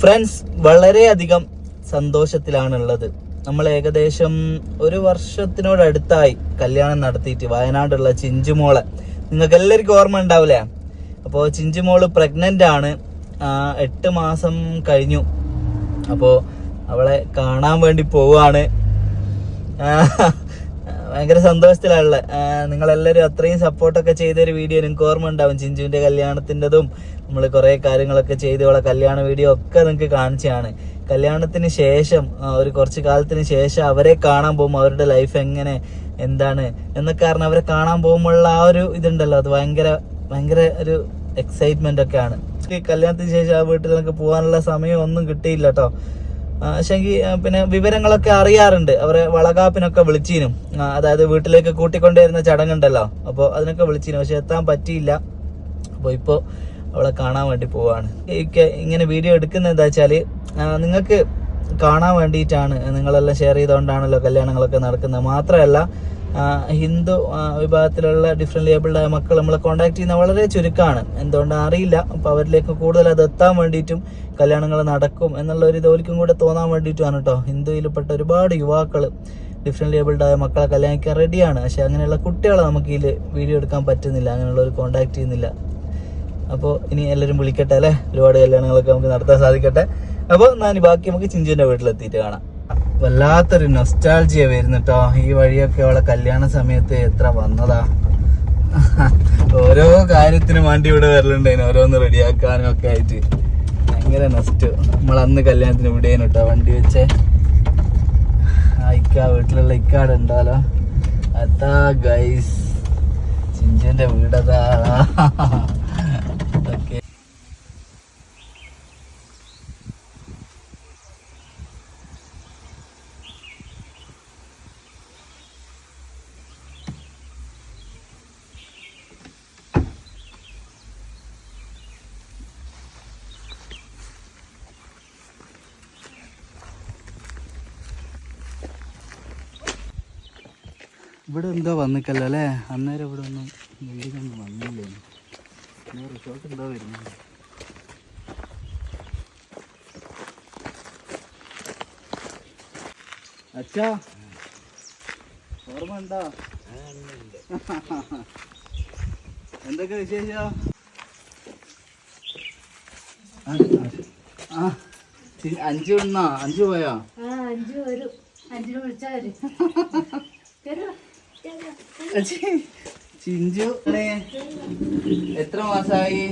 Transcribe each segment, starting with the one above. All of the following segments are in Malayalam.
ഫ്രണ്ട്സ് വളരെയധികം സന്തോഷത്തിലാണുള്ളത്. നമ്മൾ ഏകദേശം ഒരു വർഷത്തിനോടടുത്തായി കല്യാണം നടത്തിയിട്ട് വയനാടുള്ള ചിഞ്ചുമോളെ. നിങ്ങൾക്ക് എല്ലാവർക്കും ഓർമ്മ ഉണ്ടാവില്ലേ? അപ്പോൾ ചിഞ്ചുമോൾ പ്രഗ്നന്റ് ആണ്. എട്ട് മാസം കഴിഞ്ഞു. അപ്പോൾ അവളെ കാണാൻ വേണ്ടി പോവാണ്. ഭയങ്കര സന്തോഷത്തിലുള്ള നിങ്ങളെല്ലാവരും അത്രയും സപ്പോർട്ടൊക്കെ ചെയ്തൊരു വീഡിയോ നിങ്ങൾക്ക് ഓർമ്മ ഉണ്ടാവും ചിഞ്ചുവിന്റെ കല്യാണത്തിന്റെതും നമ്മൾ കുറേ കാര്യങ്ങളൊക്കെ ചെയ്ത് അവളെ കല്യാണ വീഡിയോ ഒക്കെ നിങ്ങൾക്ക് കാണിച്ചതാണ്. കല്യാണത്തിന് ശേഷം ഒരു കുറച്ച് കാലത്തിന് ശേഷം അവരെ കാണാൻ പോകുമ്പോൾ അവരുടെ ലൈഫ് എങ്ങനെ എന്താണ് എന്നൊക്കെ കാരണം അവരെ കാണാൻ പോകുമ്പോഴുള്ള ആ ഒരു ഇതുണ്ടല്ലോ. അത് ഭയങ്കര ഭയങ്കര ഒരു എക്സൈറ്റ്മെന്റ് ഒക്കെയാണ്. കല്യാണത്തിന് ശേഷം ആ വീട്ടിൽ നമുക്ക് പോകാനുള്ള സമയം ഒന്നും കിട്ടിയില്ല കേട്ടോ പക്ഷെങ്കിൽ പിന്നെ വിവരങ്ങളൊക്കെ അറിയാറുണ്ട്. അവരെ വളകാപ്പിനൊക്കെ വിളിച്ചീനും. അതായത് വീട്ടിലേക്ക് കൂട്ടിക്കൊണ്ടുവരുന്ന ചടങ്ങുണ്ടല്ലോ. അപ്പോൾ അതിനൊക്കെ വിളിച്ചീനും. പക്ഷെ എത്താൻ പറ്റിയില്ല. അപ്പോൾ ഇപ്പോ അവളെ കാണാൻ വേണ്ടി പോവാണ്. ഇങ്ങനെ വീഡിയോ എടുക്കുന്നത് എന്താ വെച്ചാൽ നിങ്ങൾക്ക് കാണാൻ വേണ്ടിയിട്ടാണ് നിങ്ങളെല്ലാം ഷെയർ ചെയ്തുകൊണ്ടാണല്ലോ കല്യാണങ്ങളൊക്കെ നടക്കുന്നത്. മാത്രമല്ല ഹിന്ദു വിഭാഗത്തിലുള്ള ഡിഫറെന്റ് ലേബിൾഡ് ആയ മക്കൾ നമ്മളെ കോൺടാക്ട് ചെയ്യുന്ന വളരെ ചുരുക്കമാണ് എന്തുകൊണ്ടാണ് അറിയില്ല. അപ്പോൾ അവരിലേക്ക് കൂടുതൽ അത് എത്താൻ വേണ്ടിയിട്ടും കല്യാണങ്ങൾ നടക്കും എന്നുള്ള ഒരു ഇതോലിക്കും കൂടെ തോന്നാൻ വേണ്ടിയിട്ടുമാണ് കേട്ടോ. ഹിന്ദുയിൽപ്പെട്ട ഒരുപാട് യുവാക്കൾ ഡിഫറെന്റ് ലേബിൾഡ് ആയ മക്കളെ കല്യാണിക്കാൻ റെഡിയാണ് പക്ഷേ അങ്ങനെയുള്ള കുട്ടികളെ നമുക്ക് ഇതിൽ വീഡിയോ എടുക്കാൻ പറ്റുന്നില്ല. അങ്ങനെയുള്ള ഒരു കോൺടാക്ട് ചെയ്യുന്നില്ല. അപ്പോൾ ഇനി എല്ലാവരും വിളിക്കട്ടെ അല്ലേ? ഒരുപാട് കല്യാണങ്ങളൊക്കെ നമുക്ക് നടത്താൻ സാധിക്കട്ടെ. അപ്പോൾ ഞാൻ ബാക്കി നമുക്ക് ചിഞ്ചുവിന്റെ വീട്ടിലെത്തിയിട്ട് കാണാം. വല്ലാത്തൊരു നൊസ്റ്റാൾജിയ വരുന്നിട്ടോ. ഈ വഴിയൊക്കെ അവളെ കല്യാണ സമയത്ത് എത്ര വന്നതാ. ഓരോ കാര്യത്തിനും വണ്ടി ഇവിടെ വരലുണ്ടായിന് ഓരോന്ന് റെഡിയാക്കാനും ഒക്കെ ആയിട്ട്. ഭയങ്കര നൊസ്റ്റ് നമ്മൾ അന്ന് കല്യാണത്തിന് ഇവിടെയാണ് കേട്ടോ വണ്ടി വെച്ചേ. ഇക്ക വീട്ടിലുള്ള ഇക്കാട് ഉണ്ടാലോ അതാ ഗൈസ് ചിഞ്ചന്റെ വീടതാ ഓക്കെ ഇവിടെ എന്തോ വന്നിക്കല്ലോ അല്ലേ? അന്നേരം ഇവിടെ ഒന്നും വീടിനൊന്നും വന്നില്ലേ? റിസോർട്ട് എന്തോ വരുന്നത് അച്ഛാ ഓർമ്മ ഉണ്ടോ? എന്തൊക്കെ വിശേഷം? അഞ്ചു വന്നാ? അഞ്ചു പോയോ? അഞ്ചു വരും. അഞ്ചിന് വിളിച്ചാ വരും. ചിഞ്ചു. എത്ര മാസായി?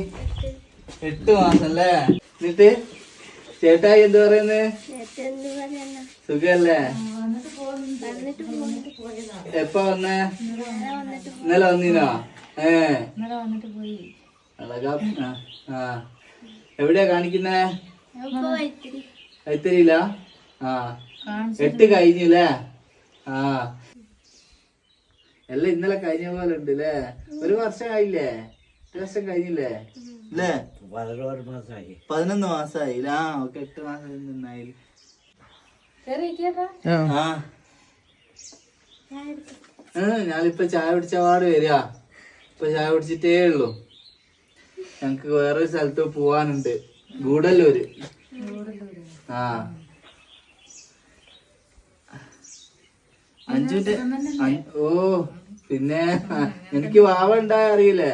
എട്ട് മാസം അല്ലേ എന്നിട്ട് ചേട്ടായി എന്ത് പറയുന്നത് സുഖല്ലേ? എപ്പ വന്നേ? ഇന്നലെ വന്നീനോ? ഏ. ആ, എവിടെയാ കാണിക്കുന്നേ? കൈത്തരിയില്ല ആ. എട്ട് കഴിഞ്ഞില്ലേ? ആ. എല്ലാം ഇന്നലെ കഴിഞ്ഞ പോലെ ഉണ്ട് അല്ലേ ഒരു വർഷം ആയില്ലേ എട്ട് വർഷം കഴിഞ്ഞില്ലേ? അല്ലേ പതിനൊന്ന് മാസമായി ആ ഓക്കെ എട്ട് മാസം നിന്നായി. ആ. ഞാനിപ്പോ ചായ പിടിച്ച പാട് വരിക. ഇപ്പൊ ചായ പിടിച്ചിട്ടേ ഉള്ളു. ഞങ്ങക്ക് വേറൊരു സ്ഥലത്ത് പോവാനുണ്ട്. ഗൂഡല്ലൂര്. ആ. അഞ്ചുന്റെ ഓ പിന്നെ എനിക്ക് വാവ ഉണ്ടായ അറിയില്ലേ?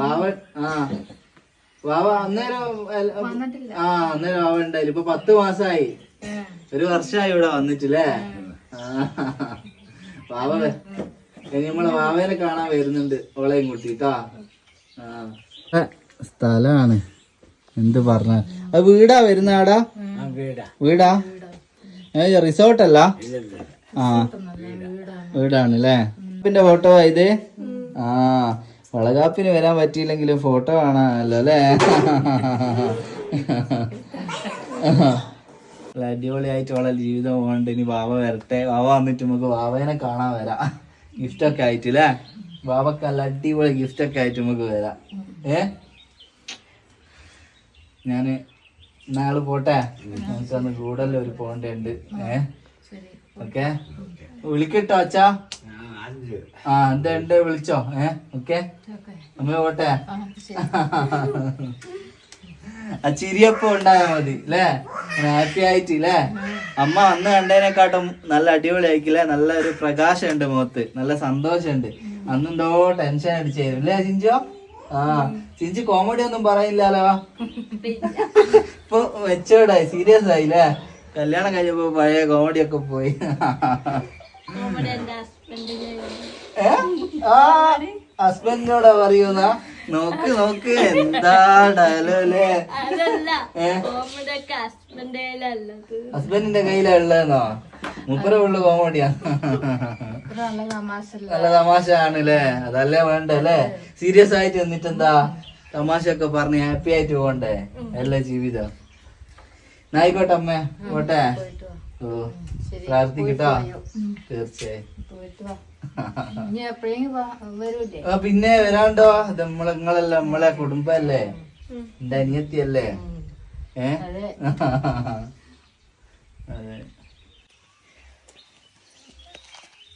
വാവ ആ. വാവ അന്നേരം ആ അന്നേരം വാവ ഉണ്ടായില്ല. ഇപ്പൊ പത്ത് മാസായി. ഒരു വർഷമായി ഇവിടെ വന്നിട്ടില്ലേ. വാവ ഇനി നമ്മളെ വാവേനെ കാണാൻ വരുന്നുണ്ട്. ഓളെയും കൂട്ടിട്ടാ സ്ഥലാണ്. എന്ത് പറഞ്ഞ? വീടാ വരുന്നാടാ വീടാ. ഏ റിസോർട്ട് റിസോർട്ടല്ല? ആ. വീടാണ് അല്ലേ പിന്നെ ഫോട്ടോ ഇത്? ആ വളകാപ്പിന് വരാൻ പറ്റിയില്ലെങ്കിലും ഫോട്ടോ കാണാനല്ലോ അല്ലേ? അടിപൊളിയായിട്ട് അവളെ ജീവിതം പോകണ്ട് ഇനി ബാബ വരട്ടെ. ബാബ വന്നിട്ട് നമുക്ക് ബാബേനെ കാണാൻ വരാം. ഗിഫ്റ്റ് ഒക്കെ ആയിട്ട് അല്ലേ ബാബക്ക് നല്ല അടിപൊളി ഗിഫ്റ്റ് ഒക്കെ ആയിട്ട് നമുക്ക് വരാം. ഏ? ഞാൻ നാൾ പോട്ടെ? നമുക്കന്ന് കൂടല്ല ഒരു പോണ്ടേണ്ട് ഏ? ഓക്കെ? വിളിക്കട്ടോ അച്ഛാ. ആ എന്താ ഉണ്ട്? വിളിച്ചോ. ഏ? ഓക്കെ? നമ്മൾ പോട്ടെ. ആ ചിരിയപ്പം ഉണ്ടായാ മതി അല്ലേ ഹാപ്പി ആയിട്ട് അല്ലേ അമ്മ അന്ന് കണ്ടതിനെക്കാട്ടും നല്ല അടിപൊളിയായിക്കില്ലേ നല്ല ഒരു പ്രകാശമുണ്ട് മുഖത്ത്. നല്ല സന്തോഷമുണ്ട്. അന്നെന്തോ ടെൻഷൻ അടിച്ചായിരുന്നു അല്ലേ ചിഞ്ചോ? ആ ചിഞ്ചി കോമഡി ഒന്നും പറയില്ലല്ലോ. ഇപ്പൊ മെച്ചോടായി സീരിയസ് ആയില്ലേ? കല്യാണം കഴിഞ്ഞപ്പോ പഴയ കോമഡി ഒക്കെ പോയി. ഹസ്ബൻഡിനോടാ പറയൂന്ന. നോക്ക് നോക്ക് എന്താ ഡയലോല്ലേ ഏ? ഹസ്ബൻഡിന്റെ കയ്യിലാ ഉള്ളതെന്നോ മുപ്പര ഉള്ള കോമഡിയാ നല്ല തമാശ ആണല്ലേ അതല്ലേ വേണ്ടല്ലേ സീരിയസ് ആയിട്ട് എന്നിട്ട് എന്താ തമാശ ഒക്കെ പറഞ്ഞ് ഹാപ്പി ആയിട്ട് പോകണ്ടേ? അല്ലേ ജീവിതം. നായിക്കോട്ടെ അമ്മേ പോട്ടെ? ഓ പ്രാർത്ഥിക്കട്ടോ? തീർച്ചയായും. പിന്നെ വരാണ്ടോ? നമ്മളെ നിങ്ങളല്ല നമ്മളെ കുടുംബല്ലേ? എന്റെ അനിയത്തിയല്ലേ? ഏ? അതെ.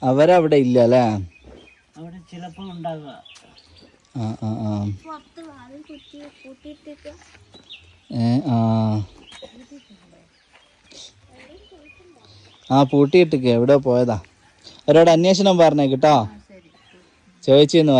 അവരവിടെ ഇല്ല അല്ലേ അവിടെ ചിലപ്പോ ഉണ്ടാകുക ആ ആ ആ. ഏ ആ. ആ പൂട്ടിയിട്ടിക്ക് എവിടെ പോയതാ. അവരോട് അന്വേഷണം പറഞ്ഞേ കേട്ടോ ചോദിച്ചെന്ന്